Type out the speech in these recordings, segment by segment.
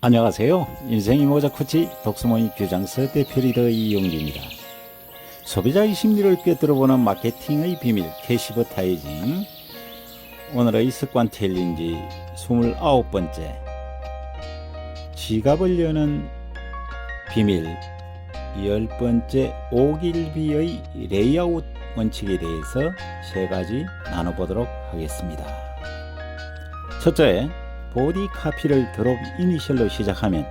안녕하세요. 인생이 모자 코치 독수모임 규장서 대표 리더 이용기입니다. 소비자의 심리를 꿰뚫어보는 마케팅의 비밀 캐시버 타이징 오늘의 습관 챌린지 29번째 지갑을 여는 비밀 10번째 오길비의 레이아웃 원칙에 대해서 세 가지 나눠보도록 하겠습니다. 첫째, 보디 카피를 드롭 이니셜로 시작하면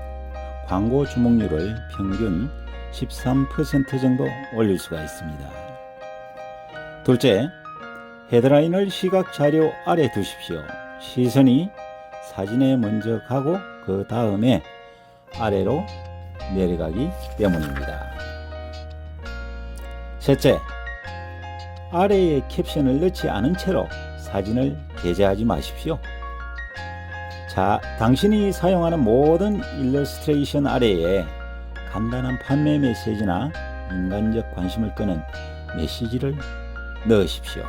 광고 주목률을 평균 13% 정도 올릴 수가 있습니다. 둘째, 헤드라인을 시각 자료 아래 두십시오. 시선이 사진에 먼저 가고 그 다음에 아래로 내려가기 때문입니다. 셋째, 아래에 캡션을 넣지 않은 채로 사진을 게재하지 마십시오. 자, 당신이 사용하는 모든 일러스트레이션 아래에 간단한 판매 메시지나 인간적 관심을 끄는 메시지를 넣으십시오.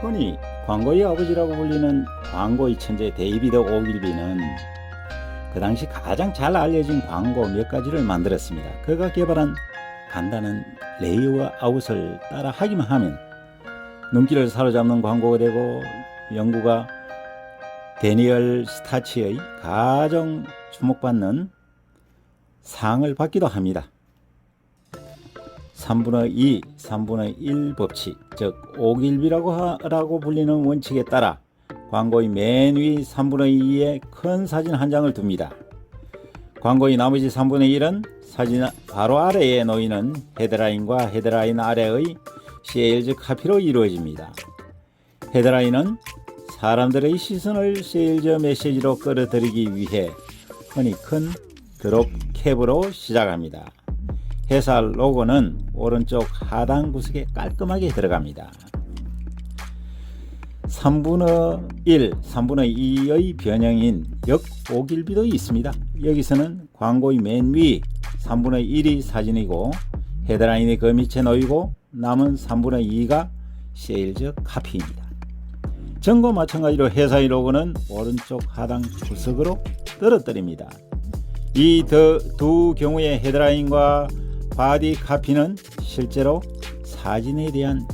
흔히 광고의 아버지라고 불리는 광고의 천재 데이비드 오길비는 그 당시 가장 잘 알려진 광고 몇 가지를 만들었습니다. 그가 개발한 간단한 레이아웃을 따라 하기만 하면 눈길을 사로잡는 광고가 되고 연구가 데니얼 스타치의 가장 주목받는 상을 받기도 합니다. 3분의 2, 3분의 1 법칙, 즉 하라고 불리는 원칙에 따라 광고의 맨 위 3분의 2에 큰 사진 한 장을 둡니다. 광고의 나머지 3분의 1은 사진 바로 아래에 놓이는 헤드라인과 헤드라인 아래의 세일즈 카피로 이루어집니다. 헤드라인은 사람들의 시선을 세일즈 메시지로 끌어들이기 위해 흔히 큰 드롭 캡으로 시작합니다. 회사 로고는 오른쪽 하단 구석에 깔끔하게 들어갑니다. 3분의 1, 3분의 2의 변형인 역 오길비도 있습니다. 여기서는 광고의 맨 위 3분의 1이 사진이고 헤드라인이 그 밑에 놓이고 남은 3분의 2가 세일즈 카피입니다. 전과 마찬가지로 회사의 로고는 오른쪽 하단 구석으로 떨어뜨립니다. 이 두 경우의 헤드라인과 바디 카피는 실제로 사진에 대한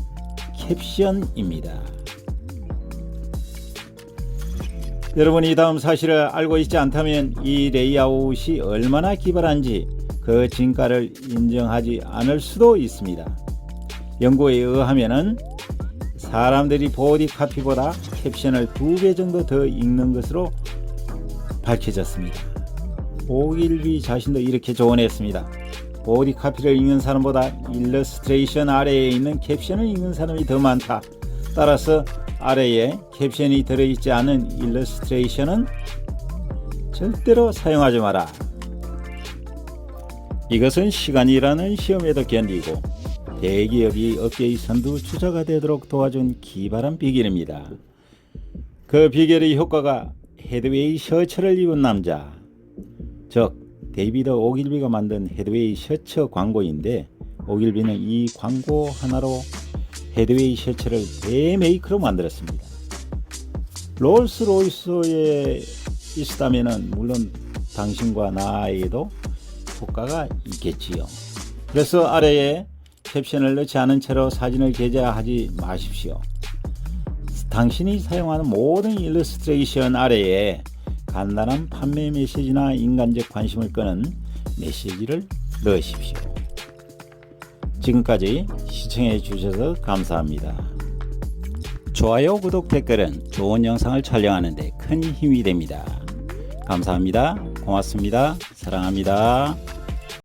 캡션입니다. 여러분이 이 다음 사실을 알고 있지 않다면 이 레이아웃이 얼마나 기발한지 그 진가를 인정하지 않을 수도 있습니다. 연구에 의하면은 사람들이 보디 카피보다 캡션을 두 배 정도 더 읽는 것으로 밝혀졌습니다. 오길비 자신도 이렇게 조언했습니다. 보디 카피를 읽는 사람보다 일러스트레이션 아래에 있는 캡션을 읽는 사람이 더 많다. 따라서 아래에 캡션이 들어있지 않은 일러스트레이션은 절대로 사용하지 마라. 이것은 시간이라는 시험에도 견디고 대기업이 업계의 선두 주자가 되도록 도와준 기발한 비결입니다. 그 비결의 효과가 헤드웨이 셔츠를 입은 남자, 즉 데이비드 오길비가 만든 헤드웨이 셔츠 광고인데 오길비는 이 광고 하나로 헤드웨이 셔츠를 대메이크로 만들었습니다. 롤스로이스에 있었다면 물론 당신과 나에게도 효과가 있겠지요. 그래서 아래에 캡션을 넣지 않은 채로 사진을 게재하지 마십시오. 당신이 사용하는 모든 일러스트레이션 아래에 간단한 판매 메시지나 인간적 관심을 끄는 메시지를 넣으십시오. 지금까지 시청해 주셔서 감사합니다. 좋아요, 구독, 댓글은 좋은 영상을 촬영하는 데 큰 힘이 됩니다. 감사합니다. 고맙습니다. 사랑합니다.